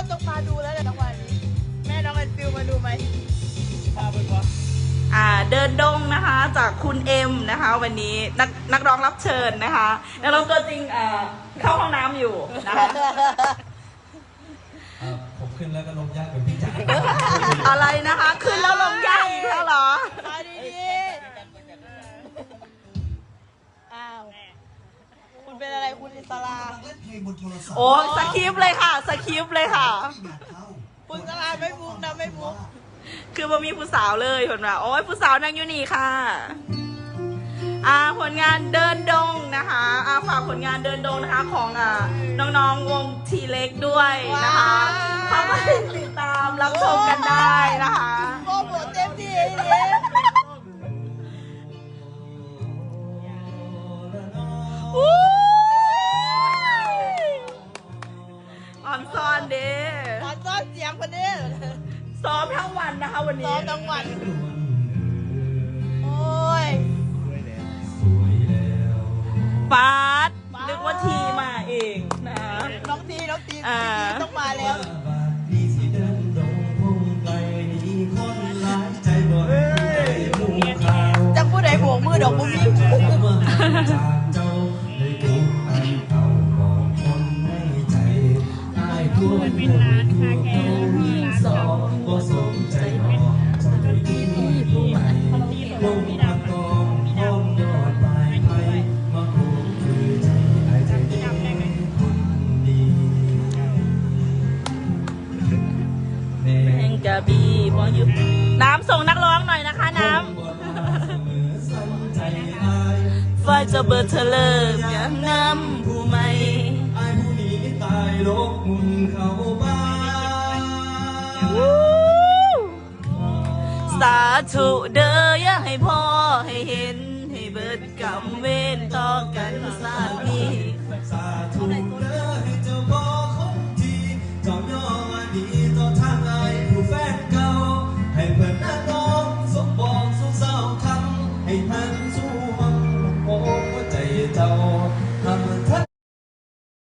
คนต้องมาดูแล้วแหละจังหวะนี้ แม่น้องแอนฟิลมาดูไหมพาไปวะอ่าเดินดงนะคะจากคุณเอ็มนะคะ วันนี้นักนักร้องรับเชิญนะคะนักร้องตัวจริงอ่าเข้าห้องน้ำอยู่นะคะ อ่าผมขึ้นแล้วก็ลงยากเป็นพี่จ๋า อะไรนะคะ ขึ้นแล้วลงยากอีกแล้วเหรอ มาดี คุณเป็นอะไรคุณอิสลาเล่นเพลงบนโทรศัพท์โอ้สคริปต์เลยค่ะ สคริปต์เลยค่ะอยากเข้าคุณอิสลาไม่มุกนะไม่มุกคือบ่มีผู้สาวเลยคนว่าโอ้ยผู้สาวนั่งอยู่นี่ค่ะอ่าผลงานเดินดงนะคะอ่าฝากผลงานเดินดงนะคะของอ่าน้องๆวงทีเล็กด้วยนะคะว้าวเข้ามาติดตามรับชมกันได้นะคะ ออนซอนเด้ขอซ้อนเสียงคนนี้ซ้อมทั้งวันนะคะ วันซ้นี้อมทั้งวัน โอ้ยสวยแล้วฟาดนึกว่าทีมาเองนะ น้องทีน้องทีอ่า ทีต้องมาแล้วบาทพี่สิเดินดงพงไกลนี้คนหลายใจบ่ให้ผู้ข่าวจังผู้ใดโบกมือดอกบุ้มีเมื่อจาก ลงพักกองห้องยอดปลายไผ่มาพูดคือใจไอ้ใจเด็กคนดีแม่แมงกะบีบอยุบน้ำส่งนักร้องหน่อยนะคะน้ำไฟจะเบิดเธอเลิมอย่างน้ำผู้ใหม่อผู้นี้ตายโลกมุนเขา สาธุเด้ออย่าให้พ่อให้เห็นให้เบิดกรรมเวร